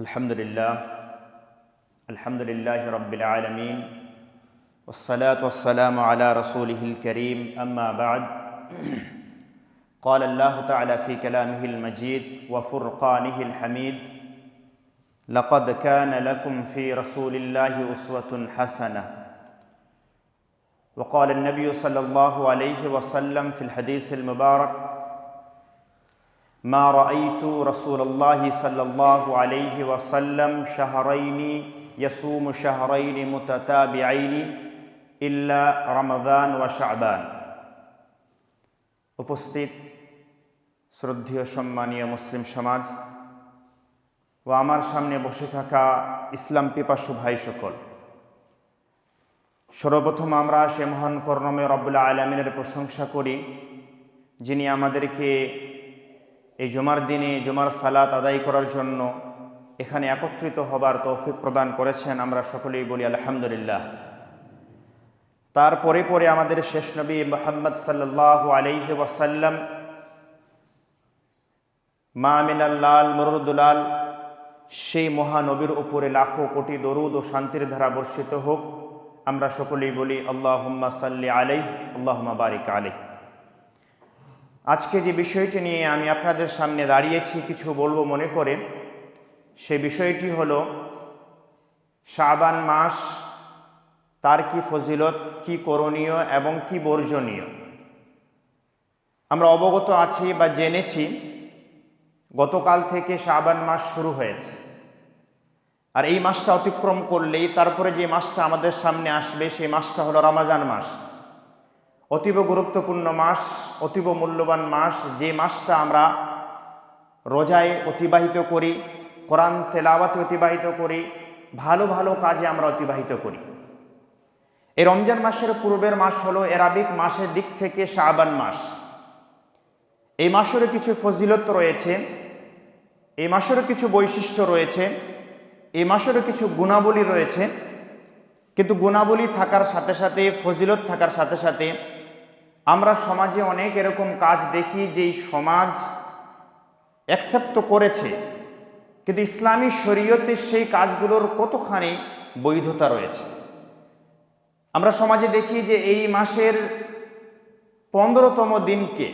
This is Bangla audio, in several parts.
الحمد لله الحمد لله رب العالمين والصلاة والسلام على رسوله الكريم أما بعد. قال الله تعالى في كلامه المجيد وفرقانه الحميد لقد كان لكم في رسول الله أسوة حسنة. وقال النبي صلى الله عليه وسلم في الحديث المبارك ما رأيت رسول الله صلى الله عليه وسلم شهرين يصوم شهرين متتابعين إلا رمضان وشعبان উপস্থিত শ্রদ্ধেয় সম্মানীয় মুসলিম সমাজ ও আমার সামনে বসে থাকা ইসলাম পিপাসু ভাই সকল সর্বপ্রথম আমরা সে মহান করণমে রব্বুল্লা আলমিনের প্রশংসা করি যিনি আমাদেরকে এই জমার দিনে, জমার সালাত আদায় করার জন্য এখানে একত্রিত হবার তৌফিক প্রদান করেছেন আমরা সকলেই বলি আলহামদুলিল্লাহ। তারপরে পরে আমাদের শেষ নবী মোহাম্মদ সাল্লাহ আলাইহি ওয়াসাল্লাম, মা মিনাল্লাল মরুদুলাল সেই মহানবীর উপরে লাখো কোটি দরুদ ও শান্তির ধারা বর্ষিত হোক, আমরা সকলেই বলি আল্লাহ সাল্লি আলাই আল্লাহ বারিক আলাই আজকে যে বিষয়টি নিয়ে আমি আপনাদের সামনে দাঁড়িয়েছি, কিছু বলব মনে করে। সে বিষয়টি হলো, শাবান মাস তার কি ফজিলত, কি করণীয় এবং কি বর্জনীয়? আমরা অবগত আছি বা জেনেছি, গতকাল থেকে শাবান মাস শুরু হয়েছে। আর এই মাসটা অতিক্রম করলেই তারপরে যে মাসটা আমাদের সামনে আসবে, সেই মাসটা হলো রমাজান মাস। অতীব গুরুত্বপূর্ণ মাস, অতীব মূল্যবান মাস, যে মাসটা আমরা রোজায় অতিবাহিত করি, কোরআন তেলাওয়াতে অতিবাহিত করি, ভালো ভালো কাজে আমরা অতিবাহিত করি। এই রমজান মাসের পূর্বের মাস হলো এরাবিক মাসের দিক থেকে শাবান মাস। এই মাসেরও কিছু ফজিলত রয়েছে, এই মাসেরও কিছু বৈশিষ্ট্য রয়েছে, এই মাসেরও কিছু গুণাবলী রয়েছে, কিন্তু গুণাবলী থাকার সাথে সাথে, ফজিলত থাকার সাথে সাথে আমরা সমাজে অনেক এরকম কাজ দেখি যেই সমাজ অ্যাকসেপ্ট তো করেছে, কিন্তু ইসলামী শরীয়তে সেই কাজগুলোর কতখানি বৈধতা রয়েছে? আমরা সমাজে দেখি যে এই মাসের পনেরোতম দিনকে,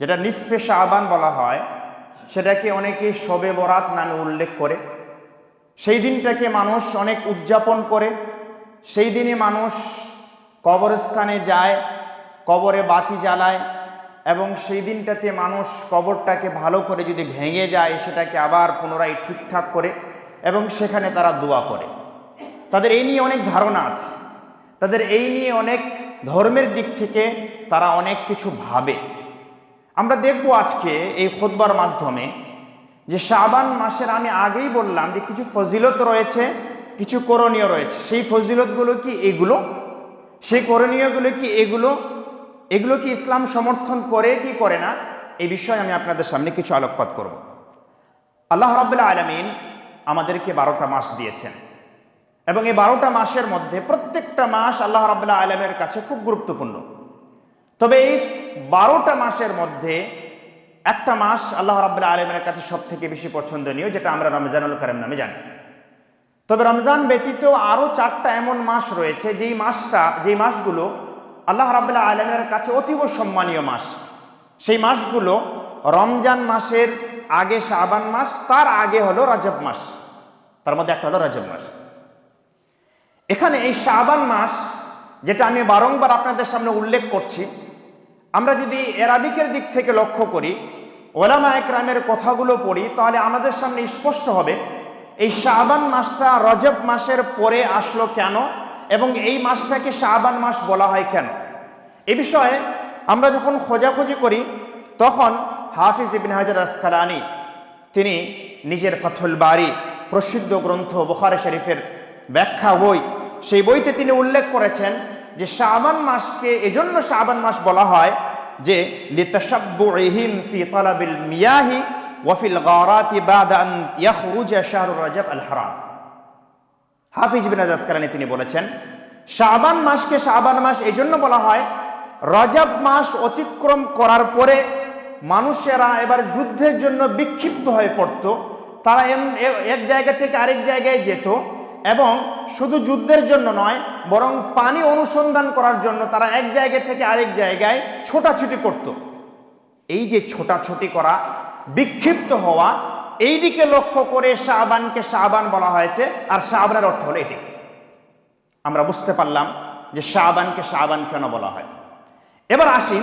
যেটা নিষ্পেষা আবান বলা হয়, সেটাকে অনেকে শবে বরাত নামে উল্লেখ করে। সেই দিনটাকে মানুষ অনেক উদযাপন করে। সেই দিনে মানুষ কবরস্থানে যায় কবরে বাতি জ্বালায় এবং সেই দিনটাতে মানুষ কবরটাকে ভালো করে যদি ভেঙে যায়, সেটাকে আবার পুনরায় ঠিকঠাক করে এবং সেখানে তারা দোয়া করে। তাদের এই নিয়ে অনেক ধারণা আছে। তাদের এই নিয়ে অনেক ধর্মের দিক থেকে তারা অনেক কিছু ভাবে। আমরা দেখব আজকে এই খোদবার মাধ্যমে যে শাবান মাসের আমি আগেই বললাম যে কিছু ফজিলত রয়েছে, কিছু করণীয় রয়েছে। সেই ফজিলতগুলো কি এগুলো? সেই করণীয়গুলো কি এগুলো? এগুলো কি ইসলাম সমর্থন করে কি করে না? এই বিষয়ে আমি আপনাদের সামনে কিছু আলোকপাত করব। আল্লাহ রাবুল্লাহ আলমিন আমাদেরকে বারোটা মাস দিয়েছেন এবং এই বারোটা মাসের মধ্যে প্রত্যেকটা মাস আল্লাহ রাবুল্লাহ আলমের কাছে খুব গুরুত্বপূর্ণ। তবে এই বারোটা মাসের মধ্যে একটা মাস আল্লাহ রাবুল্লাহ আলমের কাছে সব থেকে বেশি পছন্দনীয়, যেটা আমরা রমজানুল করিম নামে জানি। তবে রমজান ব্যতীত আরও চারটা এমন মাস রয়েছে, যেই মাসটা, যেই মাসগুলো আল্লাহ রাবুল্লাহ আলমের কাছে অতীব সম্মানীয় মাস। সেই মাসগুলো রমজান মাসের আগে শাবান মাস, তার আগে হলো রজব মাস। তার মধ্যে একটা হলো রজব মাস। এখানে এই শাবান মাস, যেটা আমি বারংবার আপনাদের সামনে উল্লেখ করছি, আমরা যদি এরাবিকের দিক থেকে লক্ষ্য করি, ওলামা একরামের কথাগুলো পড়ি, তাহলে আমাদের সামনে স্পষ্ট হবে, এই শাবান মাসটা রজব মাসের পরে আসলো কেন? এবং এই মাসটাকে শাবান মাস বলা হয় কেন? এ বিষয়ে আমরা যখন খোঁজাখুঁজি করি, তখন হাফিজ ইবিন হাজার আসকালানি, তিনি নিজের ফাথুল বাড়ি প্রসিদ্ধ গ্রন্থ বুখারে শরীফের ব্যাখ্যা বই, সেই বইতে তিনি উল্লেখ করেছেন যে শাবান মাসকে এজন্য শাবান মাস বলা হয় যে লিতাসাব্বুহিম ফি তালাবিল মিয়াহি ওয়াফিল গারাতি বাদা আন ইয়াখরুজা শাহরুর রাজাব আল হারাম। হাফিজ বিন আসকালানি তিনি বলেছেন, শাবান মাসকে শাবান মাস এই জন্য বলা হয়, রজাব মাস অতিক্রম করার পরে মানুষেরা এবার যুদ্ধের জন্য বিক্ষিপ্ত হয়ে পড়ত, তারা এক জায়গা থেকে আরেক জায়গায় যেত এবং শুধু যুদ্ধের জন্য নয়, বরং পানি অনুসন্ধান করার জন্য তারা এক জায়গা থেকে আরেক জায়গায় ছোটাছুটি করত। এই যে ছোটাছুটি করা, বিক্ষিপ্ত হওয়া এই দিকে লক্ষ্য করে শাহবানকে শাহবান বলা হয়েছে, আর শাহবানের অর্থ হলো এটি। আমরা বুঝতে পারলাম যে শাহবানকে শাহবান কেন বলা হয়। এবার আসি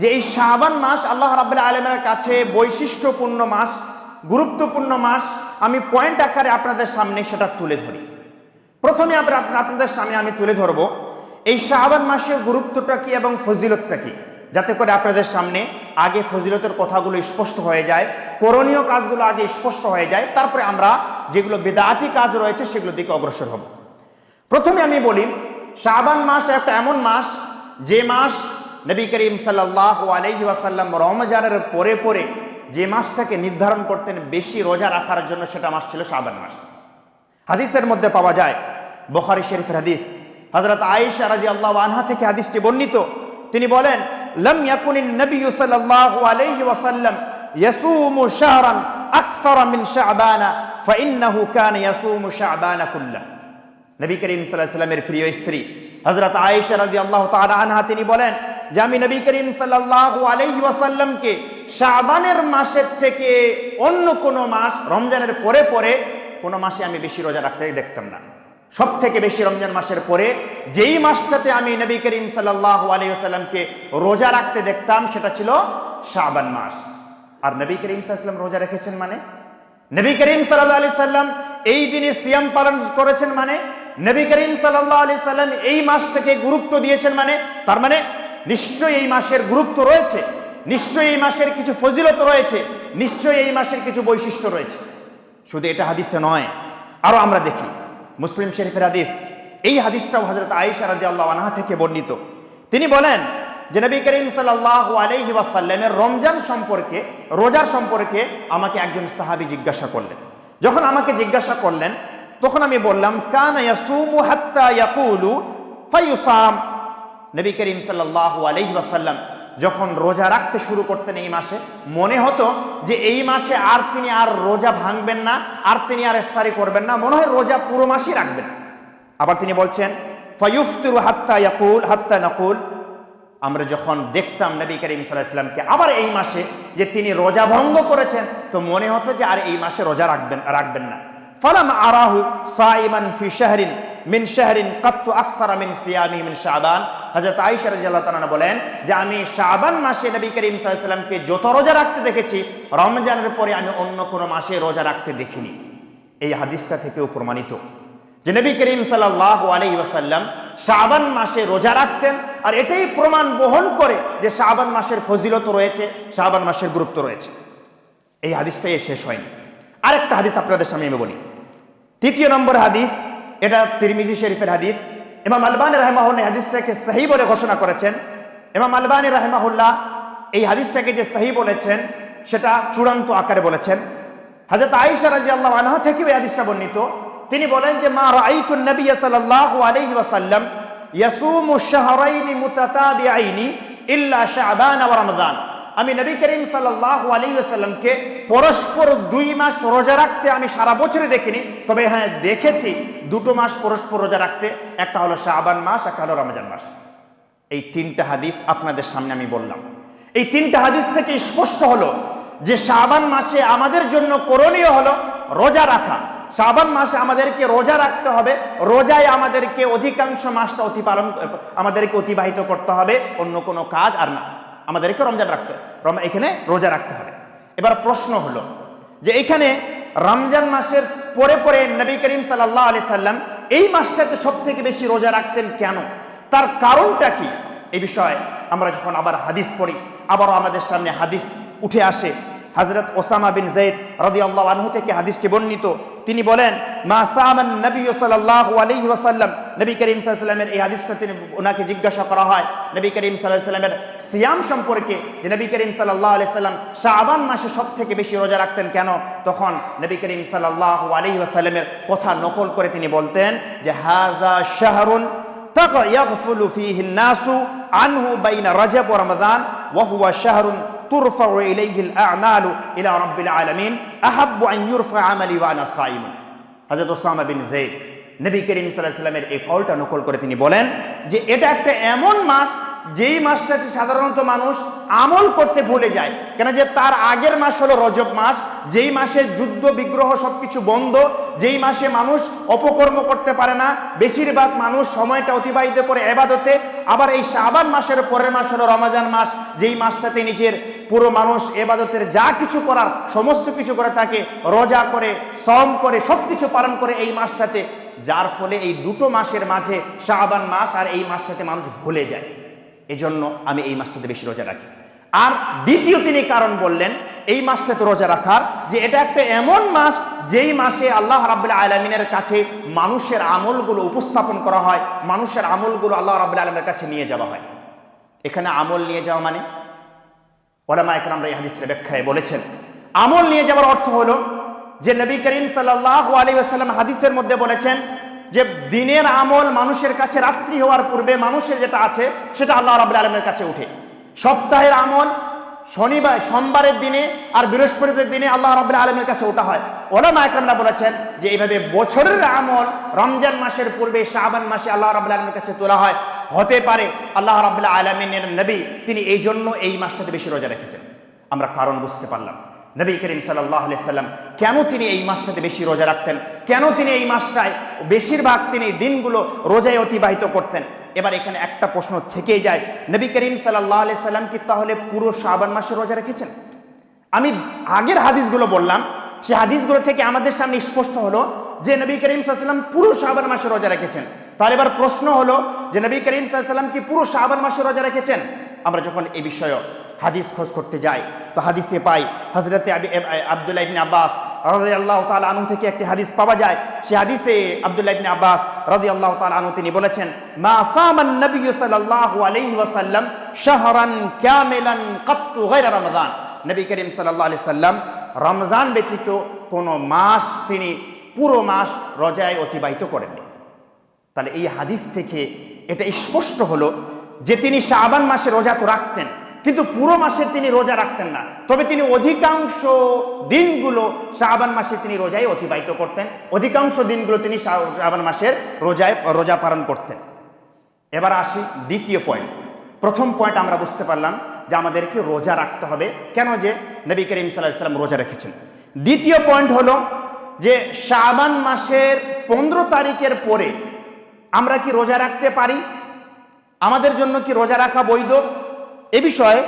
যে এই শাহবান মাস আল্লাহ রাবুল্লাহ আলমের কাছে বৈশিষ্ট্যপূর্ণ মাস, গুরুত্বপূর্ণ মাস। আমি পয়েন্ট আকারে আপনাদের সামনে সেটা তুলে ধরি। প্রথমে আপনাদের সামনে আমি তুলে ধরব, এই শাহবান মাসের গুরুত্বটা কি এবং ফজিলতটা কি? যাতে করে আপনাদের সামনে আগে ফজিলতের কথাগুলো স্পষ্ট হয়ে যায়, করণীয় কাজগুলো আগে স্পষ্ট হয়ে যায়, তারপরে আমরা যেগুলো বেদাতি কাজ রয়েছে সেগুলোর দিকে অগ্রসর হব। প্রথমে আমি বলি, শাবান মাস একটা এমন মাস যে মাস নবী করিম সাল্লাহ আলহি ওয়াসাল্লাম রমজানের পরে পরে যে মাসটাকে নির্ধারণ করতেন বেশি রোজা রাখার জন্য সেটা মাস ছিল শাবান মাস। হাদিসের মধ্যে পাওয়া যায়, বখারি শরীফের হাদিস হজরত আয়েশা রাজি আল্লাহ আনহা থেকে হাদিসটি বর্ণিত। তিনি বলেন লম ইয়াকুনিন নবী সাল্লাল্লাহু আলাইহি ওয়াসাল্লাম ইয়াসুমু শাহরান আকসার মিন শাবানা ফাইন্নাহু কানা ইয়াসুমু শাবানা কুল্লাহ নবী করিম সাল্লাহ সাল্লামের প্রিয় স্ত্রী হজরত আয়েশা রাজি আল্লাহ আনহা, তিনি বলেন যে আমি নবী করিম সাল্লাল্লাহু আলাইহি ওয়াসাল্লামকে শাবানের মাসের থেকে অন্য কোনো মাস, রমজানের পরে পরে কোনো মাসে আমি বেশি রোজা রাখতে দেখতাম না। সব থেকে বেশি রমজান মাসের পরে, যেই মাসটাতে আমি নবী করিম আলাইহি ওয়াসাল্লামকে রোজা রাখতে দেখতাম, সেটা ছিল শাবান মাস। আর নবী করিম সাল্লাম রোজা রেখেছেন মানে? নবী করিম সাল্লাহ আলি সাল্লাম এই দিনে সিয়াম পালন করেছেন মানে? নবী করিম সাল্লাহ আলি সাল্লাম এই মাসটাকে গুরুত্ব দিয়েছেন মানে? তার মানে নিশ্চয়ই এই মাসের গুরুত্ব রয়েছে, নিশ্চয়ই এই মাসের কিছু ফজিলত রয়েছে, নিশ্চয়ই এই মাসের কিছু বৈশিষ্ট্য রয়েছে। শুধু এটা হাদিসে নয়, আরও আমরা দেখি। মুসলিম শরীফের হাদিস। এই হাদিসটাও হজরত আয়েশা রাজি আল্লাহ আনহা থেকে বর্ণিত। তিনি বলেন যে, নবী করিম সাল্লাহ আলহি ওয়াসাল্লামের রমজান সম্পর্কে, রোজার সম্পর্কে আমাকে একজন সাহাবি জিজ্ঞাসা করলেন। যখন আমাকে জিজ্ঞাসা করলেন, তখন আমি বললাম, কানা ইয়াসুমু হাত্তা ইয়াকুলু ফায়ুসাম। নবী করিম সাল্লাহ আলহি ওয়াসাল্লাম যখন রোজা রাখতে শুরু করতেন এই মাসে, মনে হতো যে এই মাসে আর তিনি আর রোজা ভাঙবেন না, আর তিনি আর ইফতারি করবেন না, মনে হয় রোজা পুরো মাসই রাখবেন। আবার তিনি বলছেন, ফয়ুফতিরু হাত্তা ইয়াকুল, হাত্তা নাকুল। আমরা যখন দেখতাম নবী করিম সাল্লাহ ইসলামকে আবার এই মাসে যে তিনি রোজা ভঙ্গ করেছেন, তো মনে হতো যে আর এই মাসে রোজা রাখবেন রাখবেন না। ফালাম আরাহু সাইমান ফি শাহরিন মিন শাহরিন কাত্তু আকসারা মিন সিয়ামি মিন শাবান। হযরত আয়েশা রাদিয়াল্লাহু তাআলা বলেন যে আমি শাবান মাসে নবী করিম সাল্লাল্লাহু যত রোজা রাখতে দেখেছি, রমজানের পরে আমি অন্য কোনো মাসে রোজা রাখতে দেখিনি। এই হাদিসটা থেকেও প্রমাণিত যে নবী করিম সাল্লাহ আলাইহি ওয়াসাল্লাম শাবান মাসে রোজা রাখতেন আর এটাই প্রমাণ বহন করে যে শাবান মাসের ফজিলত রয়েছে, শাবান মাসের গুরুত্ব রয়েছে। এই হাদিসটাই শেষ হয়নি। আরেকটা হাদিস আপনাদের সামনে আমি বলি। তৃতীয় নম্বর হাদিস এটা তিরমিজি শরীফের হাদিস। ইমাম আলবানী রাহেমাহুল্লাহ হাদিসটাকে সহি বলে ঘোষণা করেছেন। ইমাম আলবানী রাহেমাহুল্লাহ এই হাদিসটাকে যে সহি বলেছেন, সেটা চূড়ান্ত আকারে বলেছেন। হাজরত আয়েশা রাদিয়াল্লাহু আনহা থেকেও এই হাদিসটা বর্ণিত। তিনি বলেন যে, মা রাআইতুন নবী সাল্লাল্লাহু আলাইহি ওয়াসাল্লাম ইয়াসুমু শাহরাইনি মুতাতাবিআইনি ইল্লা শাবান ওয়া রমজান আমি নবী করিম সাল্লাল্লাহু আলাইহি ওয়াসাল্লামকে পরস্পর দুই মাস রোজা রাখতে আমি সারা বছরে দেখিনি। তবে হ্যাঁ দেখেছি দুটো মাস পরস্পর রোজা রাখতে, একটা হলো শাবান মাস, একটা হলো রমজান মাস। এই তিনটা হাদিস আপনাদের সামনে আমি বললাম। এই তিনটা হাদিস থেকে স্পষ্ট হলো যে শাবান মাসে আমাদের জন্য করণীয় হলো রোজা রাখা। শাবান মাসে আমাদেরকে রোজা রাখতে হবে। রোজায় আমাদেরকে অধিকাংশ মাসটা অতিপালন, আমাদেরকে অতিবাহিত করতে হবে। অন্য কোনো কাজ আর না। আমাদেরকে রমজান রাখতে এখানে রোজা রাখতে হবে। এবার প্রশ্ন হলো যে এখানে রমজান মাসের পরে পরে নবী করিম সাল্লাহ আলি সাল্লাম এই মাসটাতে সব থেকে বেশি রোজা রাখতেন কেন? তার কারণটা কি? এ বিষয়ে আমরা যখন আবার হাদিস পড়ি, আবারও আমাদের সামনে হাদিস উঠে আসে। হজরত ওসামা বিন জৈদ রদি আল্লাহ আনহু থেকে হাদিসটি বর্ণিত। তিনি বলেন, মা সামান নবী সাল্লাহ আলী ওসাল্লাম নবী করিম সাল্লামের এই হাদিসটা তিনি ওনাকে জিজ্ঞাসা করা হয়। নবী করিম সাল্লামের সিয়াম সম্পর্কে যে নবী করিম সাল্লাহ আলি সাল্লাম শাহবান মাসে সব থেকে বেশি রোজা রাখতেন কেন? তখন নবী করিম সাল্লাহ আলী ওসাল্লামের কথা নকল করে তিনি বলতেন যে হাজা শাহরুন তখন ইয়াগফুলু ফিহিন নাসু আনহু বাইনা রজব ও রমদান ওয়াহুয়া শাহরুন ترفع إليه الأعمال إلى رب العالمين أحب أن يرفع عملي وأنا صائم হযরত ওসামা বিন জেদ নবী করিম সাল্লাল্লাহু আলাইহি সাল্লামের এই কলটা নকল করে তিনি বলেন যে এটা একটা এমন মাস যেই মাসটাতে সাধারণত মানুষ আমল করতে ভুলে যায় কেন যে তার আগের মাস হলো রজব মাস যেই মাসে যুদ্ধ বিগ্রহ সবকিছু বন্ধ যেই মাসে মানুষ অপকর্ম করতে পারে না বেশিরভাগ মানুষ সময়টা অতিবাহিত করে এবাদতে আবার এই শাবান মাসের পরের মাস হলো রমাজান মাস যেই মাসটাতে নিজের পুরো মানুষ এবাদতের যা কিছু করার, সমস্ত কিছু করে থাকে, রোজা করে সম করে সব কিছু পালন করে এই মাসটাতে। যার ফলে এই দুটো মাসের মাঝে, শাবান মাস আর এই মাসটাতে মানুষ ভুলে যায়। এজন্য আমি এই মাসটাতে বেশি রোজা রাখি। আর দ্বিতীয় তিনি কারণ বললেন, এই মাসটাতে রোজা রাখার যে এটা একটা এমন মাস, যেই মাসে আল্লাহ রাবুল্লাহ আলমিনের কাছে মানুষের আমলগুলো উপস্থাপন করা হয়, মানুষের আমলগুলো আল্লাহ রাবুল্লাহ আলমের কাছে নিয়ে যাওয়া হয়। এখানে আমল নিয়ে যাওয়া মানে? ওলামা একরামরা এই হাদিসের ব্যাখ্যায় বলেছেন। আমল নিয়ে যাওয়ার অর্থ হলো যে নবী করিম সাল্লাহ আলী আসাল্লাম হাদিসের মধ্যে বলেছেন যে দিনের আমল মানুষের কাছে রাত্রি হওয়ার পূর্বে মানুষের যেটা আছে সেটা আল্লাহ রাবুল আলমের কাছে উঠে। সপ্তাহের আমল শনিবার, সোমবারের দিনে আর বৃহস্পতির দিনে আল্লাহ রাবুল আলমের কাছে ওটা হয়। ওলামা একরামরা বলেছেন যে এইভাবে বছরের আমল রমজান মাসের পূর্বে শাহবান মাসে আল্লাহ রাবুল আলমের কাছে তোলা হয়। হতে পারে আল্লাহ রাবুল্লাহ আলমিনের নবী, তিনি এই জন্য এই মাসটাতে বেশি রোজা রেখেছেন। আমরা কারণ বুঝতে পারলাম। নবী করিম সাল্লাহ সাল্লাম কেন তিনি এই মাসটাতে বেশি রোজা রাখতেন? কেন তিনি এই মাসটায় বেশিরভাগ তিনি দিনগুলো রোজায় অতিবাহিত করতেন? এবার এখানে একটা প্রশ্ন থেকেই যায়। নবী করিম সাল্লাহ সাল্লাম কি তাহলে পুরো শাবান মাসে রোজা রেখেছেন? আমি আগের হাদিসগুলো বললাম, সে হাদিসগুলো থেকে আমাদের সামনে স্পষ্ট হলো যে নবী করিম সাল্লাম পুরো শাবান মাসে রোজা রেখেছেন। তাহলে এবার প্রশ্ন হলো যে নবী করিম সাল্লাম কি পুরো শাবান মাসে রোজা রেখেছেন? আমরা যখন এ বিষয়ে হাদিস খোঁজ করতে যাই তো হাদিসে পাই হজরতে আবদুল্লাহ ইবিন আব্বাস রাজি আল্লাহ তাল আনু থেকে একটি হাদিস পাওয়া যায়। সে হাদিসে আবদুল্লাহ ইবিন আব্বাস রাজি আল্লাহ তাল আনু তিনি বলেছেন, মা সামান নবী সাল্লাল্লাহু আলাইহি ওয়াসাল্লাম শাহরান কামিলান কাত্তু গায়রা রমাদান নবী করিম সাল্লাল্লাহু আলাইহি সাল্লাম রমজান ব্যতীত কোনো মাস তিনি পুরো মাস রোজায় অতিবাহিত করেননি। তাহলে এই হাদিস থেকে এটা স্পষ্ট হলো যে তিনি শাবান মাসে রোজা তো রাখতেন। কিন্তু পুরো মাসে তিনি রোজা রাখতেন না। তবে তিনি অধিকাংশ দিনগুলো শাবান মাসে তিনি রোজায় অতিবাহিত করতেন। অধিকাংশ দিনগুলো তিনি শাবান মাসের রোজায়, রোজা পালন করতেন। এবার আসি দ্বিতীয় পয়েন্ট প্রথম পয়েন্ট আমরা বুঝতে পারলাম যে আমাদেরকে রোজা রাখতে হবে। কেন যে নবী করিম সাল্লাহ সাল্লাম রোজা রেখেছেন। দ্বিতীয় পয়েন্ট হলো যে শাবান মাসের পনেরো তারিখের পরে আমরা কি রোজা রাখতে পারি? আমাদের জন্য কি রোজা রাখা বৈধ? এ বিষয়ে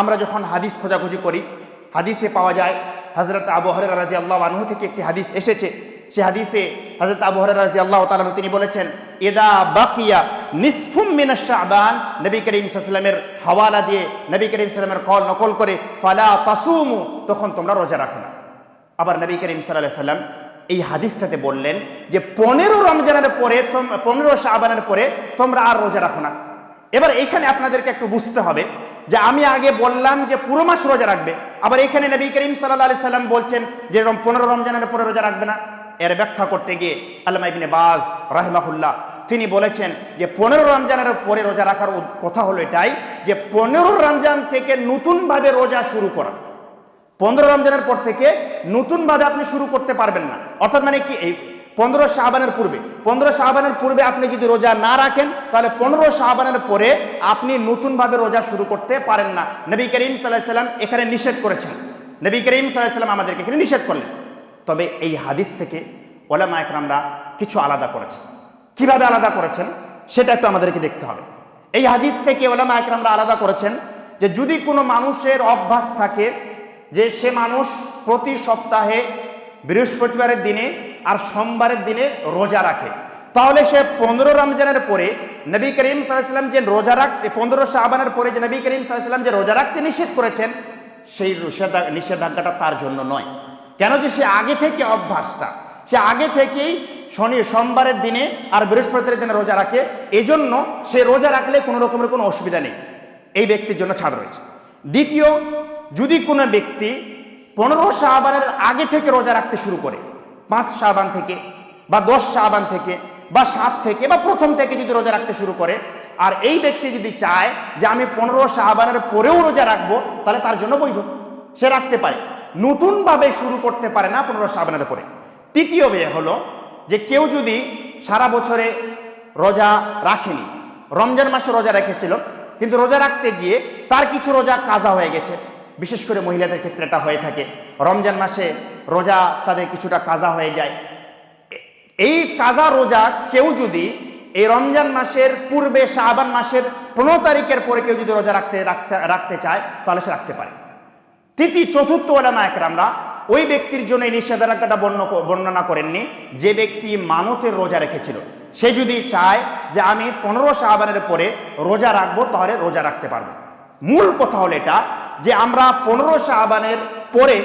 আমরা যখন হাদিস খোঁজাখুঁজি করি, হাদিসে পাওয়া যায় হজরত আবু হরের রাজি আল্লাহ আনহু থেকে একটি হাদিস এসেছে। সে হাদিসে হজরত আবু হরের রাজি আল্লাহ তালু তিনি বলেছেন এদা বাকিয়া নিসফুম মিনা শাহবান নবী করিম সাল্লামের হাওয়ালা দিয়ে নবী করিম সাল্লামের কল নকল করে, ফালা তাসুমু তখন তোমরা রোজা রাখো না। আবার নবী করিম সাল্লাহ সাল্লাম এই হাদিসটাতে বললেন যে, পনেরো রমজানের পরে পনেরো শাহবানের পরে তোমরা আর রোজা রাখো না। এবার এখানে আপনাদেরকে একটু বুঝতে হবে যে আমি আগে বললাম যে পুরো মাস রোজা রাখবে। আবার এখানে নবী করিম সাল্লাহ আলি সাল্লাম বলছেন যে পনেরো রমজানের পরে রোজা রাখবে না। এর ব্যাখ্যা করতে গিয়ে আল্লামা ইবিনে বাজ রাহমাহুল্লাহ তিনি বলেছেন যে পনেরো রমজানের পরে রোজা রাখার কথা হলো এটাই যে পনেরো রমজান থেকে নতুনভাবে রোজা শুরু করা। পনেরো রমজানের পর থেকে নতুনভাবে আপনি শুরু করতে পারবেন না। অর্থাৎ মানে কি? এই পনেরো শাহবানের পূর্বে, পনেরো শাহবানের পূর্বে আপনি যদি রোজা না রাখেন, তাহলে পনেরো শাহবানের পরে আপনি নতুনভাবে রোজা শুরু করতে পারেন না। নবী করিম সাল্লাহ সাল্লাম এখানে নিষেধ করেছেন। নবী করিম সাল্লাহ সাল্লাম আমাদেরকে এখানে নিষেধ করলেন। তবে এই হাদিস থেকে ওলামা একরামরা কিছু আলাদা করেছেন। কীভাবে আলাদা করেছেন? সেটা একটু আমাদেরকে দেখতে হবে। এই হাদিস থেকে ওলামা একরামরা আলাদা করেছেন যে যদি কোনো মানুষের অভ্যাস থাকে যে সে মানুষ প্রতি সপ্তাহে বৃহস্পতিবারের দিনে আর সোমবারের দিনে রোজা রাখে। তাহলে সে পনেরো রমজানের পরে নবী করিম সাল্লাম যে রোজা রাখতে পনেরো শাহবানের পরে যে নবী করিম সাল্লাম যে রোজা রাখতে নিষেধ করেছেন, সেই নিষেধাজ্ঞাটা তার জন্য নয়। কেন যে সে আগে থেকে অভ্যাসটা সে আগে থেকেই শনি, সোমবারের দিনে আর বৃহস্পতির দিনে রোজা রাখে, এজন্য সে রোজা রাখলে কোনো রকমের কোনো অসুবিধা নেই। এই ব্যক্তির জন্য ছাড় রয়েছে। দ্বিতীয়, যদি কোনো ব্যক্তি পনেরো শাহবানের আগে থেকে রোজা রাখতে শুরু করে পাঁচ শাহবান থেকে, বা দশ শাহবান থেকে, বা সাত থেকে, বা প্রথম থেকে যদি রোজা রাখতে শুরু করে, আর এই ব্যক্তি যদি চায় যে আমি পনেরো শাহবানের পরেও রোজা রাখব, তাহলে তার জন্য বৈধ। সে রাখতে পারে। নতুনভাবে শুরু করতে পারে না পনেরো শাহবানের পরে তৃতীয় বিয়ে হলো যে কেউ যদি সারা বছরে রোজা রাখেনি, রমজান মাসে রোজা রেখেছিল, কিন্তু রোজা রাখতে গিয়ে তার কিছু রোজা কাজা হয়ে গেছে। বিশেষ করে মহিলাদের ক্ষেত্রে এটা হয়ে থাকে। রমজান মাসে রোজা তাদের কিছুটা কাজা হয়ে যায়। এই কাজা রোজা কেউ যদি এই রমজান মাসের পূর্বে শাহবান মাসের পনেরো তারিখের পরে কেউ যদি রোজা রাখতে রাখতে চায়, তাহলে সে রাখতে পারে। তৃতীয়, চতুর্থ ওলামা একরামরা ওই ব্যক্তির জন্য এই নিষেধাজ্ঞাটা বর্ণ- বর্ণনা করেননি। যে ব্যক্তি মানতের রোজা রেখেছিল, সে যদি চায় যে আমি পনেরো শাহবানের পরে রোজা রাখব, তাহলে রোজা রাখতে পারব। মূল কথা হলো এটা যে আমরা পনেরো শাহবানের পরে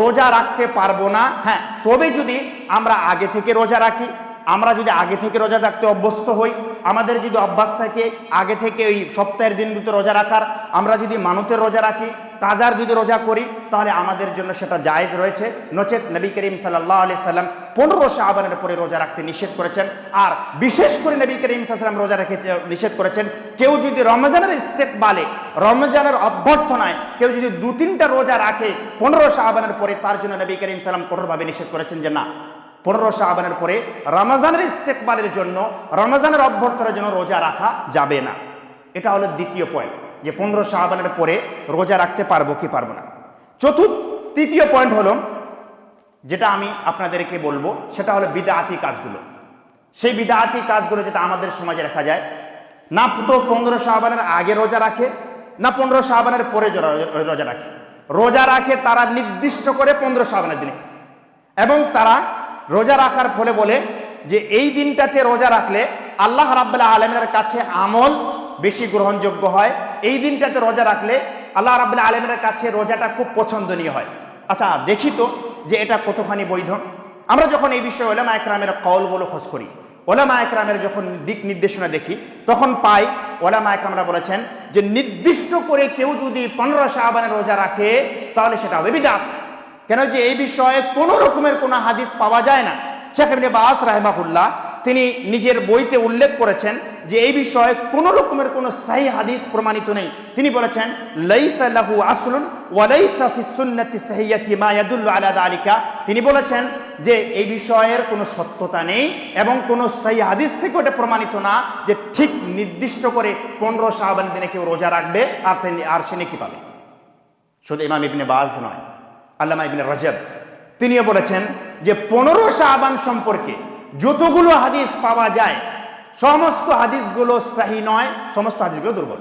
রোজা রাখতে পারব না। হ্যাঁ তবে যদি আমরা আগে থেকে রোজা রাখি, আমরা যদি আগে থেকে রোজা রাখতে অভ্যস্ত হই, আমাদের যদি অভ্যাস থাকে আগে থেকে ওই সপ্তাহের দিনগুলোতে রোজা রাখার, আমরা যদি মানতের রোজা রাখি কাজার যদি রোজা করি, তাহলে আমাদের জন্য সেটা জায়েজ রয়েছে। নচেত নবী করিম সাল্লাহ আলি সাল্লাম পনেরো শাহবানের পরে রোজা রাখতে নিষেধ করেছেন। আর বিশেষ করে নবী করিম সাল্লাম রোজা রেখে নিষেধ করেছেন, কেউ যদি রমজানের ইস্তেকবালে, রমজানের অভ্যর্থনায় কেউ যদি দু তিনটা রোজা রাখে, পনেরো শাহবানের পরে তার জন্য নবী করিম সাল্লাম কঠোরভাবে নিষেধ করেছেন যে না, পনেরো শাহবানের পরে রমজানের ইস্তেকবালের জন্য, রমজানের অভ্যর্থনার জন্য রোজা রাখা যাবে না। এটা হলো দ্বিতীয় পয়েন্ট যে পনেরো শাহবানের পরে রোজা রাখতে পারব কি পারব না। চতুর্থ, তৃতীয় পয়েন্ট হলো, যেটা আমি আপনাদেরকে বলব, সেটা হলো বিদাতি কাজগুলো। সেই বিদাতি কাজগুলো যেটা আমাদের সমাজে রাখা যায়, না তো পনেরো শাহবানের আগে রোজা রাখে, না পনেরো শাহবানের পরে রোজা রাখে। রোজা রাখে তারা নির্দিষ্ট করে পনেরো শাহবানের দিনে। এবং তারা রোজা রাখার ফলে বলে যে এই দিনটাতে রোজা রাখলে আল্লাহ রাব্বুল্লাহ আলমের কাছে আমল বেশি গ্রহণযোগ্য হয়। এই দিনটাতে রোজা রাখলে আল্লাহ রাব্বুল্লাহ আলমের কাছে রোজাটা খুব পছন্দনীয় হয়। আচ্ছা দেখি তো যে এটা কতখানি বৈধ। আমরা যখন এই বিষয়ে ওলামা একরামের কলগুলো খোঁজ করি, ওলামা একরামের যখন দিক নির্দেশনা দেখি, তখন পাই ওলামা একরামরা বলেছেন যে নির্দিষ্ট করে কেউ যদি পনেরো শাহবানের রোজা রাখে, তাহলে সেটা হবে বিদাত কেন যে এই বিষয়ে কোনো রকমের কোনো হাদিস পাওয়া যায় না। ইবনে বাস রাহমাহুল্লাহ তিনি নিজের বইতে উল্লেখ করেছেন যে এই বিষয়ে কোনো রকমের কোনো সাহি হাদিস প্রমাণিত নেই। তিনি বলেছেন, লাইসা লাহু আসলুন ওয়া লাইসা ফিস সুন্নতি সাহিয়াতি মা ইয়াদুল্লু আলা যালিকা তিনি বলেছেন যে এই বিষয়ের কোনো সত্যতা নেই এবং কোনো সাহি হাদিস থেকে ওটা প্রমাণিত না যে ঠিক নির্দিষ্ট করে পনেরো শাহবান দিনে কেউ রোজা রাখবে আর তিনি, আর সে নেকি পাবে। শুধু ইমাম ইবনে বাজ নয়, আল্লামা ইবনে রজব, তিনিও বলেছেন যে পনেরো শাহবান সম্পর্কে যতগুলো হাদিস পাওয়া যায়, সমস্ত হাদিসগুলো সাহি নয়, সমস্ত হাদিসগুলো দুর্বল।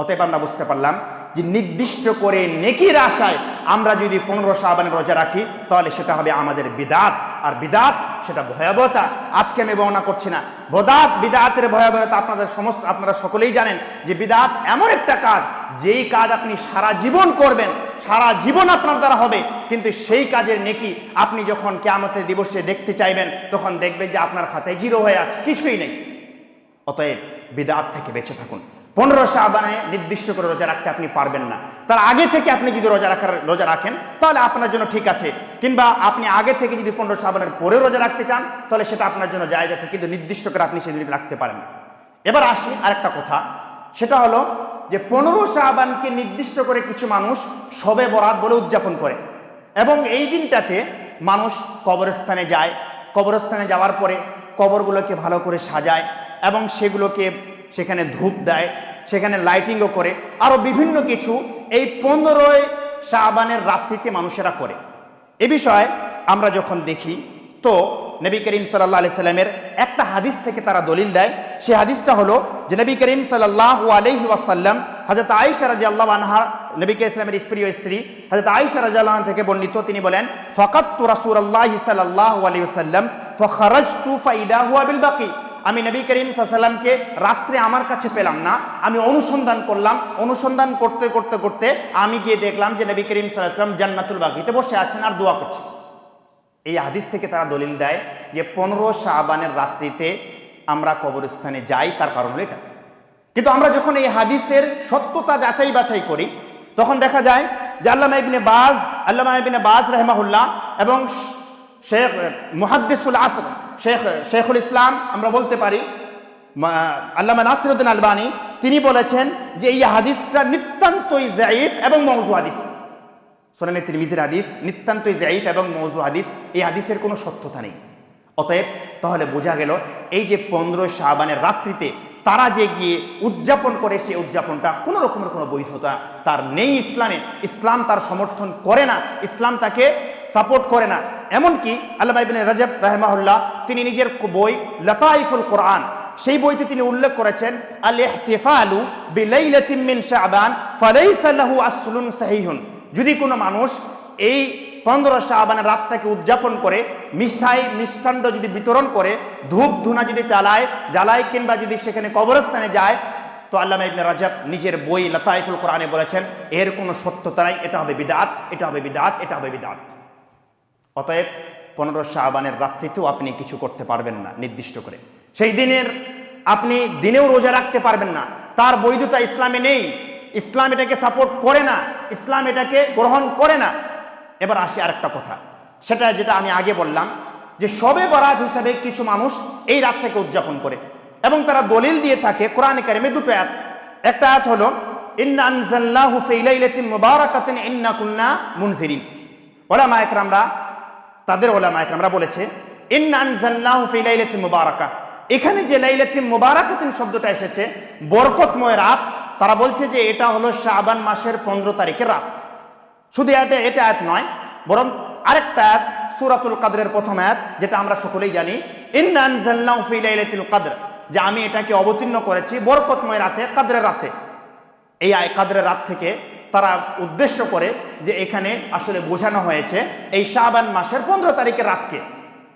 অতএব আমরা বুঝতে পারলাম যে নির্দিষ্ট করে নেকির আশায় আমরা যদি পনেরো শাহবানের রোজা রাখি, তাহলে সেটা হবে আমাদের বিদাত। আর বিদাত, সেটা ভয়াবহতা। আজকে আমি বর্ণনা করছি না। বদাত বিদাতের ভয়াবহতা আপনাদের সমস্ত আপনারা সকলেই জানেন যে বিদাত এমন একটা কাজ, যেই কাজ আপনি সারা জীবন করবেন, সারা জীবন আপনার দ্বারা হবে। কিন্তু সেই কাজের নেকি আপনি যখন কেয়ামতের দিবসে দেখতে চাইবেন, তখন দেখবেন যে আপনার খাতায় জিরো হয়ে আছে, কিছুই নেই। অতএব বিদাত থেকে বেঁচে থাকুন। পনেরো শাহবানে নির্দিষ্ট করে রোজা রাখতে আপনি পারবেন না। তার আগে থেকে আপনি যদি রোজা রাখার, রোজা রাখেন, তাহলে আপনার জন্য ঠিক আছে। কিংবা আপনি আগে থেকে যদি পনেরো শাহবানের পরে রোজা রাখতে চান, তাহলে সেটা আপনার জন্য জায়জ আছে, কিন্তু নির্দিষ্ট করে আপনি সেদিন রাখতে পারেন এবার আসি আরেকটা কথা। সেটা হলো যে পনেরো শাহবানকে নির্দিষ্ট করে কিছু মানুষ সবে বরাত বলে উদযাপন করে। এবং এই দিনটাতে মানুষ কবরস্থানে যায়। কবরস্থানে যাওয়ার পরে কবরগুলোকে ভালো করে সাজায় এবং সেগুলোকে সেখানে ধূপ দেয়, সেখানে লাইটিংও করে। আরও বিভিন্ন কিছু এই পনেরোই শাহবানের রাত্রিতে মানুষেরা করে। এ বিষয়ে আমরা যখন দেখি, তো নবী করিম সাল্লাহ আলি সাল্লামের একটা হাদিস থেকে তারা দলিল দেয়। সেই হাদিসটা হলো যে নবী করিম সাল্লাহ আলহি ওয়াসাল্লাম হাজরত আইসা রাজি আল্লাহ আনহা, নবী কে ইসলামের স্ত্রী ও স্ত্রী হাজরত আইসা রাজি আল্লাহ থেকে বর্ণিত। তিনি বলেন ফকাত তু রাসুল আল্লাহ সাল্লাহ আলী সাল্লাম ফখরাজ তু ফাইদা হুয়া বিল বাকি। আমি নবী করিম সাল্লামকে রাত্রে আমার কাছে পেলাম না। আমি অনুসন্ধান করলাম। অনুসন্ধান করতে করতে করতে আমি গিয়ে দেখলাম যে নবী করিম সাল্লাম জান্নাতুল বাকিতে বসে আছেন আর দোয়া করছেন এই হাদিস থেকে তারা দলিল দেয় যে পনেরো শাহবানের রাত্রিতে আমরা কবরস্থানে যাই, তার কারণ হলো এটা। কিন্তু আমরা যখন এই হাদিসের সত্যতা যাচাই বাছাই করি, তখন দেখা যায় যে আল্লামা ইবনে বাজ, আল্লামা ইবনে বাজ রহমাহুল্লাহ এবং শেখ মুহাদ্দিসুল আসর, শেখ, শেখুল ইসলাম, আমরা বলতে পারি আল্লামা নাসিরুদ্দিন আলবানী, তিনি বলেছেন যে এই হাদিসটা নিতান্তই জাইফ এবং মৌজু হাদিস। সোনানি তিরমিজির হাদিস, নিতান্তই জাইফ এবং মৌজু হাদিস, এই হাদিসের কোনো সত্যতা নেই। অতএব তাহলে বোঝা গেল, এই যে পনেরো শাহবানের রাত্রিতে তারা যে গিয়ে উদযাপন করে সেই উদযাপনটা কোনো রকমের কোনো বৈধতা তার নেই ইসলামে। ইসলাম তার সমর্থন করে না, ইসলাম তাকে সাপোর্ট করে না। এমনকি আল্লাহ ইবিন রাজব রাহমাহুল্লাহ, তিনি নিজের বই লতাইফুল কোরআন, সেই বইতে তিনি উল্লেখ করেছেন আল ইহতিফালু বিলাইলাতিন মিন শাবান ফালাইসা লাহু আসলুন সাহিহুন। যদি কোনো মানুষ এই পনেরো শাহবানের রাতটাকে উদযাপন করে মিষ্টাই মিষ্টান্ন যদি বিতরণ করে, ধূপ ধুনা যদি চালায় জ্বালায় কিংবা যদি সেখানে কবরস্থানে যায়, তো আল্লামা ইবনে রাজাব নিজের বই লতাইফুল কোরআনে বলেছেন, এর কোনো সত্যতা নাই, এটা হবে বিদাত, এটা হবে বিদাত, এটা হবে বিদাত। অতএব পনেরো শাহবানের রাত্রিতেও আপনি কিছু করতে পারবেন না, নির্দিষ্ট করে। সেই দিনের আপনি দিনেও রোজা রাখতে পারবেন না, তার বৈধতা ইসলামে নেই। ইসলাম এটাকে সাপোর্ট করে না, ইসলাম এটাকে গ্রহণ করে না। এবার আসি আরেকটা কথা, সেটা যেটা আমি আগে বললাম, যে সবে বরাত হিসাবে কিছু মানুষ এই রাত থেকে উদযাপন করে এবং তারা দলিল দিয়ে থাকে কোরআন কারিমে দুটো আয়াত। একটা আয়াত হলো, ইন্না মুবারাকাতিন ইন্না কুন্না মুনজিরিন। ওলামা একরামরা তাদের ওলামা একরামরা বলেছে মুবারাকা। এখানে যে লাইলাতিন মুবারাকাতিন শব্দটা এসেছে, বরকতময় রাত, তারা বলছে যে এটা হলো শাবান মাসের পনেরো তারিখের রাত। শুধু এটা এটা আয়াত নয়, বরং আরেকটা আয়াত, সুরাতুল কাদরের প্রথম আয়াত, যেটা আমরা সকলেই জানি, ইন্না আনজালনাহু ফি লাইলাতিল কদর। যে আমি এটাকে অবতীর্ণ করেছি বরকতময় রাতে, কাদরের রাতে। এই আয়, কাদরের রাত থেকে তারা উদ্দেশ্য করে যে এখানে আসলে বোঝানো হয়েছে এই শাহবান মাসের পনেরো তারিখের রাতকে।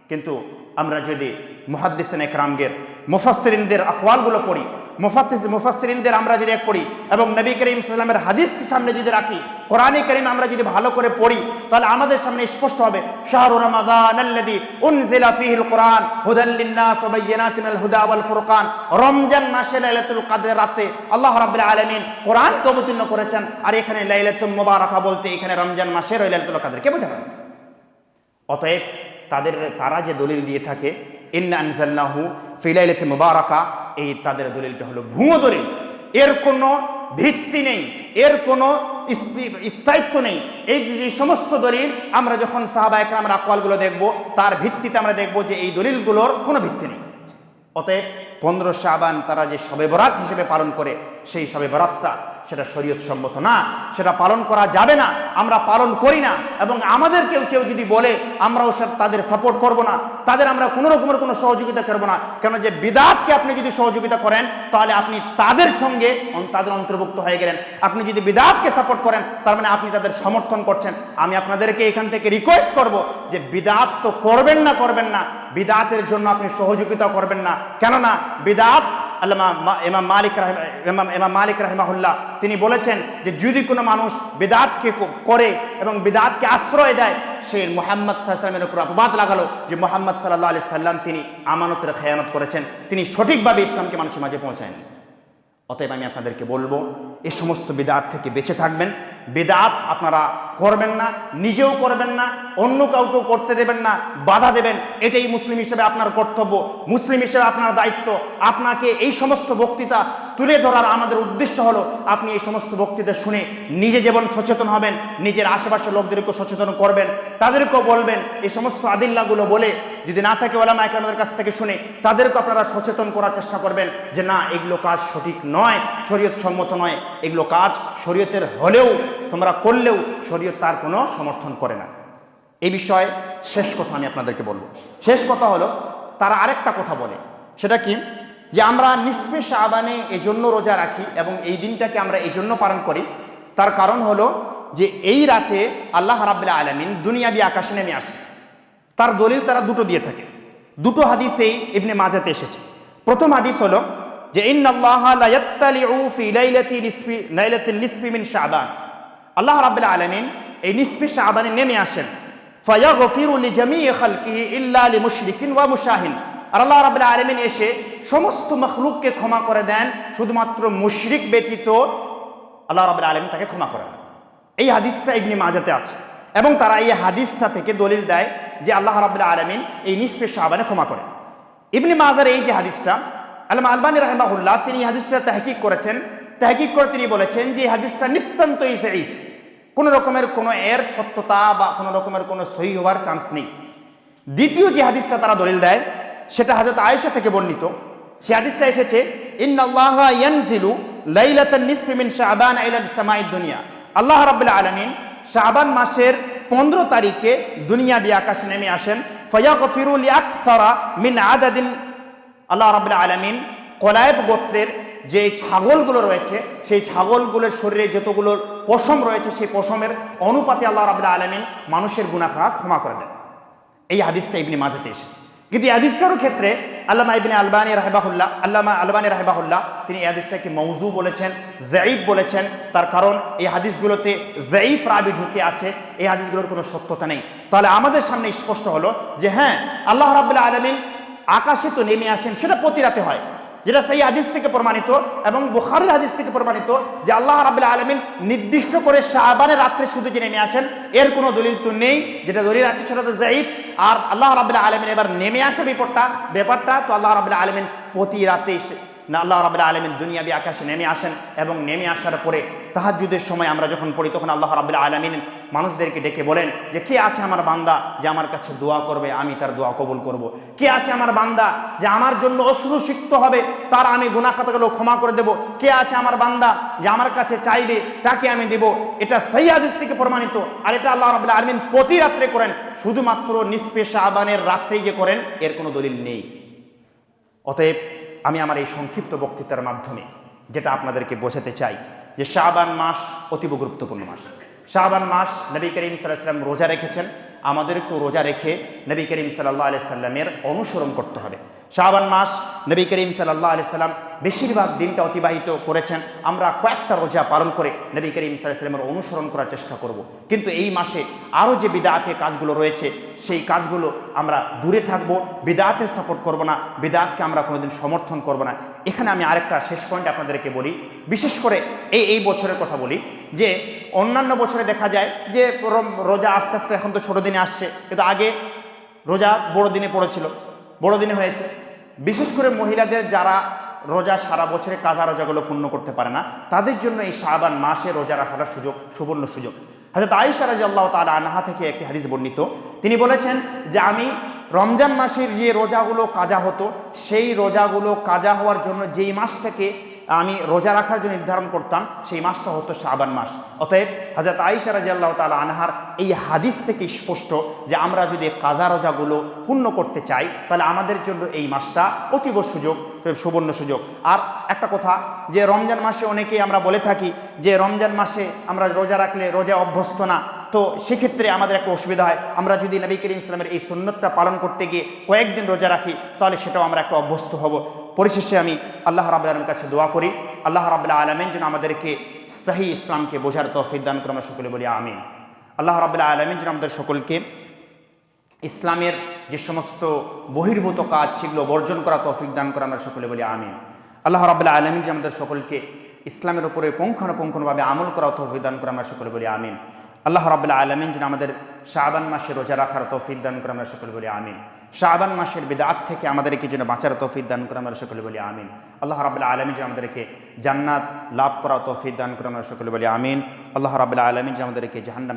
কিন্তু আমরা যদি মহাদ্দিসেন একরামগের মুফাসরিনদের আকওয়ালগুলো পড়ি মুফাত্তিস মুফাসসিরিনদের আমরা যদি এক পড়ি, এবং নবী করিম সাল্লামের হাদিসকে সামনে যদি রাখি, কোরআনে করিম আমরা যদি ভালো করে পড়ি, তাহলে আমাদের সামনে স্পষ্ট হবে, শাহরু রমাদান আল্লাযী উনজিলা ফীহিল কোরআন হুদাল লিন-নাস ওয়া বায়্যিনাতিন মিনাল হুদা ওয়াল ফুরকান। রমজান মাসে লাইলাতুল কদরের রাতে আল্লাহ রাব্বুল আলামিন কোরআনকে অবতীর্ণ করেছেন, আর এখানে লাইলাতুল মুবারাকা বলতে এখানে রমজান মাসের লাইলাতুল কদরকে বোঝানো হয়েছে অতএব তাদের, তারা যে দলিল দিয়ে থাকে, ইন্না আনজালনাহু ফিলাইলাতি মুবারাকা এই তাদের দলিলটা হলো ভুয়ো দলিল। এর কোনো ভিত্তি নেই, এর কোনো স্থায়িত্ব নেই। এই যে সমস্ত দলিল আমরা যখন সাহাবা একরামের আকওয়ালগুলো দেখব, তার ভিত্তিতে আমরা দেখব যে এই দলিলগুলোর কোনো ভিত্তি নেই। অতএব পনেরো শাহবান তারা যে শবে বরাত হিসেবে পালন করে, সেই শবে বরাতটা সেটা শরীয়ত সম্মত না, সেটা পালন করা যাবে না, আমরা পালন করি না, এবং আমাদের কেউ কেউ যদি বলে, আমরাও তাদের সাপোর্ট করব না, তাদের আমরা কোনো রকমের কোনো সহযোগিতা করব না কেন যে বিদাতকে আপনি যদি সহযোগিতা করেন, তাহলে আপনি তাদের সঙ্গে তাদের অন্তর্ভুক্ত হয়ে গেলেন। আপনি যদি বিদাতকে সাপোর্ট করেন, তার মানে আপনি তাদের সমর্থন করছেন। আমি আপনাদেরকে এখান থেকে রিকোয়েস্ট করব যে বিদাত তো করবেন না করবেন না, বিদাতের জন্য আপনি সহযোগিতা করবেন না। কেননা বিদাত আল্লামা মা- ইমাম মালিক রাহিমা, ইমাম মালিক রাহিমাহুল্লাহ, তিনি বলেছেন যে যদি কোনো মানুষ বিদাতকে করে এবং বিদাতকে আশ্রয় দেয়, সে মোহাম্মদ সাল্লামের উপর অপবাদ লাগালো যে মোহাম্মদ সাল্লাহ আলি সাল্লাম তিনি আমানতের খেয়ানত করেছেন। তিনি সঠিকভাবে ইসলামকে মানুষের মাঝে পৌঁছায়নি। অতএব আমি আপনাদেরকে বলব, এ সমস্ত বিদাত থেকে বেঁচে থাকবেন। বিদাত আপনারা করবেন না, নিজেও করবেন না, অন্য কাউকেও করতে দেবেন না, বাধা দেবেন। এটাই মুসলিম হিসেবে আপনার কর্তব্য, মুসলিম হিসেবে আপনার দায়িত্ব। আপনাকে এই সমস্ত বক্তৃতা তুলে ধরার আমাদের উদ্দেশ্য হলো, আপনি এই সমস্ত বক্তৃতা শুনে নিজে যেমন সচেতন হবেন, নিজের আশেপাশের লোকদেরকেও সচেতন করবেন, তাদেরকেও বলবেন, এই সমস্ত আদিল্লাগুলো বলে যদি না থাকে ওলামা একরামদের কাছ থেকে শুনে তাদেরকে আপনারা সচেতন করার চেষ্টা করবেন যে না, এগুলো কাজ সঠিক নয় শরীয়ত সম্মত নয়। এগুলো কাজ শরীয়তের হলেও, তোমরা করলেও শরীয়ত তার কোনো সমর্থন করে না। এই বিষয়ে শেষ কথা আমি আপনাদেরকে বলব। শেষ কথা হলো, তারা আরেকটা কথা বলে। সেটা কি? যে আমরা নিষ্পে শাবানে এই জন্য রোজা রাখি এবং এই দিনটাকে আমরা এই জন্য পালন করি। তার কারণ হলো যে এই রাতে আল্লাহ রাবুল্লাহ আলমিন দুনিয়াবি আকাশে নেমে আসে। তার দলিল তারা দুটো দিয়ে থাকে। দুটো হাদিসেই ইবনে মাজাতে এসেছে। প্রথম হাদিস হলো যে, ইন্নাল্লাহ লা ইয়াত্তালিউ ফি লাইলাতি নিসফি নিসফি মিন শাবান। আল্লাহ রাব্বুল আলামিন এই নিসফি শাবানে নেমে আসেন। ফায়াগফিরু লিজামিই খালকিহি ইল্লা লিমুশরিকিন ওয়া মুশাহিন। আর আল্লাহ রাব্বুল আলামিন এসে সমস্ত মখলুককে ক্ষমা করে দেন, শুধুমাত্র মুশরিক ব্যতীত আল্লাহ রাব্বুল আলামিন তাকে ক্ষমা করেন এই হাদিসটা ইবনে মাজাতে আছে এবং তারা এই হাদিসটা থেকে দলিল দেয় যে আল্লাহ রাবুল্লাহ আলমিন এই নিসফে শাহবানে ক্ষমা করে ইবনি মাজার এই যে হাদিসটা আল্লামা আলবানী রাহেমাহুল্লাহ তিনি হাদিসটা তাহকিক করেছেন। তাহকিক করে তিনি বলেছেন যে হাদিসটা নিতান্তই জয়ীফ কোনো রকমের কোনো এর সত্যতা বা কোনো রকমের কোনো সহি হওয়ার চান্স নেই। দ্বিতীয় যে হাদিসটা তারা দলিল দেয়, সেটা হাজরত আয়েশা থেকে বর্ণিত। সে হাদিসটা এসেছে ইয়ানজিলু মিন দুনিয়া। আল্লাহ রাব্বুল আলামিন শাবান মাসের 15 তারিখে দুনিয়া বি আকাশে নেমে আসেন। ফায়াগফিরু লিআকসারা মিন আদাদিন। আল্লাহ রাব্বুল আলামিন কলায়েব গোত্রের যে ছাগলগুলো রয়েছে, সেই ছাগলগুলোর শরীরে যতগুলো পশম রয়েছে, সেই পশমের অনুপাতে আল্লাহ রাব্বুল আলামিন মানুষের গুনাহ ক্ষমা করে দেন। এই হাদিসটা ইবনে মাঝেতে এসেছে। কিন্তু হাদিসটারও ক্ষেত্রে আল্লামা ইবনে আলবানী রাহেবাহুল্লাহ আল্লামা আলবানী রাহেবাহুল্লাহ তিনি এই হাদিসটাকে মৌজু বলেছেন জাইফ বলেছেন। তার কারণ এই হাদিসগুলোতে জাইফ রাবি ঢুকে আছে, এই হাদিসগুলোর কোনো সত্যতা নেই। তাহলে আমাদের সামনে স্পষ্ট হলো যে হ্যাঁ আল্লাহ রাবুল্লাহ আলমিন আকাশে তো নেমে আসেন, সেটা প্রতি রাতে হয়। যেটা সেই হাদিস থেকে প্রমাণিত এবং বুখারের হাদিস থেকে প্রমাণিত যে আল্লাহ রাবুল্লাহ আলমিন নির্দিষ্ট করে শাহবানের রাত্রে শুধু যে নেমে আসেন, এর কোনো দলিল তো নেই। যেটা দলিল আছে সেটা তো জাইফ আর আল্লাহ রাবুল্লাহ আলমিন এবার নেমে আসে বিপদটা, ব্যাপারটা তো আল্লাহ রাবুল্লাহ আলমিন প্রতি রাতে না আল্লাহ রাবুল্লাহ আলমিন দুনিয়াবি আকাশে নেমে আসেন এবং নেমে আসার পরে তাহাজুদের সময় আমরা যখন পড়ি, তখন আল্লাহ রাবুল্লাহ আলমিন মানুষদেরকে ডেকে বলেন যে, কে আছে আমার বান্দা যে আমার কাছে দোয়া করবে? আমি তার দোয়া কবুল করব। কে আছে আমার বান্দা যে আমার জন্য অশ্রু সিক্ত হবে? তার আমি গুণাখাতাগুলো ক্ষমা করে দেব। কে আছে আমার বান্দা যে আমার কাছে চাইবে, তাকে আমি দেব। এটা সেই থেকে প্রমাণিত। আর এটা আল্লাহ রাবুল্লাহ আলমিন প্রতি রাত্রে করেন। শুধুমাত্র নিষ্পেশা আবানের রাত্রেই যে করেন, এর কোনো দলিল নেই। অতএব আমি আমার এই সংক্ষিপ্ত বক্তৃতার মাধ্যমে যেটা আপনাদেরকে বোঝাতে চাই যে শাহবান মাস অতীব গুরুত্বপূর্ণ মাস। শাহবান মাস নবী করিম সাল্লাম রোজা রেখেছেন। আমাদেরকেও রোজা রেখে নবী করিম সাল্লাহ আলিয়া সাল্লামের অনুসরণ করতে হবে। শাহবান মাস নবী করিম সাল্লাহ আলি সাল্লাম বেশিরভাগ দিনটা অতিবাহিত করেছেন। আমরা কয়েকটা রোজা পালন করে নবী করিম সাল্লামের অনুসরণ করার চেষ্টা করব। কিন্তু এই মাসে আরও যে বিদাতে কাজগুলো রয়েছে, সেই কাজগুলো আমরা দূরে থাকব বিদাতের সাপোর্ট করব না, বিদাতকে আমরা কোনোদিন সমর্থন করব না। এখানে আমি আরেকটা শেষ পয়েন্ট আপনাদেরকে বলি। বিশেষ করে এই এই বছরের কথা বলি যে, অন্যান্য বছরে দেখা যায় যে রোজা আস্তে আস্তে এখন তো ছোটো দিনে আসছে, কিন্তু আগে রোজা বড় দিনে পড়েছিল। বড় দিনে হয়েছে। বিশেষ করে মহিলাদের যারা রোজা সারা বছরে কাজা রোজাগুলো পূর্ণ করতে পারে না, তাদের জন্য এই শাহবান মাসে রোজা রাখার সুযোগ, সুবর্ণ সুযোগ। হাজরত আইসা রাজি আল্লাহ তালা আনহা থেকে একটি হাদিস বর্ণিত। তিনি বলেছেন যে, আমি রমজান মাসের যে রোজাগুলো কাজা হতো, সেই রোজাগুলো কাজা হওয়ার জন্য যেই মাসটাকে আমি রোজা রাখার জন্য নির্ধারণ করতাম, সেই মাসটা হতো শাবান মাস। অতএব হাজরত আইসা রাজি আল্লাহ তালা আনহার এই হাদিস থেকে স্পষ্ট যে আমরা যদি কাজা রোজাগুলো পূর্ণ করতে চাই, তাহলে আমাদের জন্য এই মাসটা অতীব সুযোগ, সুবর্ণ সুযোগ। আর একটা কথা, যে রমজান মাসে অনেকেই আমরা বলে থাকি যে রমজান মাসে আমরা রোজা রাখলে রোজা অভ্যস্ত না। তো সেক্ষেত্রে আমাদের একটা অসুবিধা হয়। আমরা যদি নবী করিম ইসলামের এই সুন্নতটা পালন করতে গিয়ে কয়েকদিন রোজা রাখি, তাহলে সেটাও আমরা একটা অভ্যস্ত হব। পরিশেষে আমি আল্লাহ রাবুল আলমের কাছে দোয়া করি। আল্লাহ রাবুল্লাহ আলমিন যেন আমাদেরকে সাহি ইসলামকে বোঝার তৌফিক দান করে আমরা সকলে বলি আমিন। আল্লাহ রাবুল্লাহ আলমিন যেন আমাদের সকলকে ইসলামের যে সমস্ত বহির্ভূত কাজ, সেগুলো বর্জন করা তৌফিক দান করে আমরা সকলে বলি আমিন। আল্লাহ রাবুল্লাহ আলমিন যে আমাদের সকলকে ইসলামের উপরে পুঙ্খানুপুঙ্খভাবে আমল করা তৌফিক দান করে আমরা সকলে বলি আমিন। আল্লাহ রাবুল্লাহ আলমিন যেন আমাদের শাহবান মাসে রোজা রাখার তৌফিক দান করে আমরা সকলে বলি আমিন। শাহবান মাসের বেদাত থেকে আমাদেরকে যেন বাঁচার তৌফিক দান করে আমরা সকলে বলি আমিন। আল্লাহ রাবুল্লাহ আলমী যে আমাদেরকে জান্নাত লাভ করা তৌফিক দান করে আমরা সকলে বলি আমিন। আল্লাহ রাবুল্লাহ আলমী যে আমাদেরকে জাহান্নাম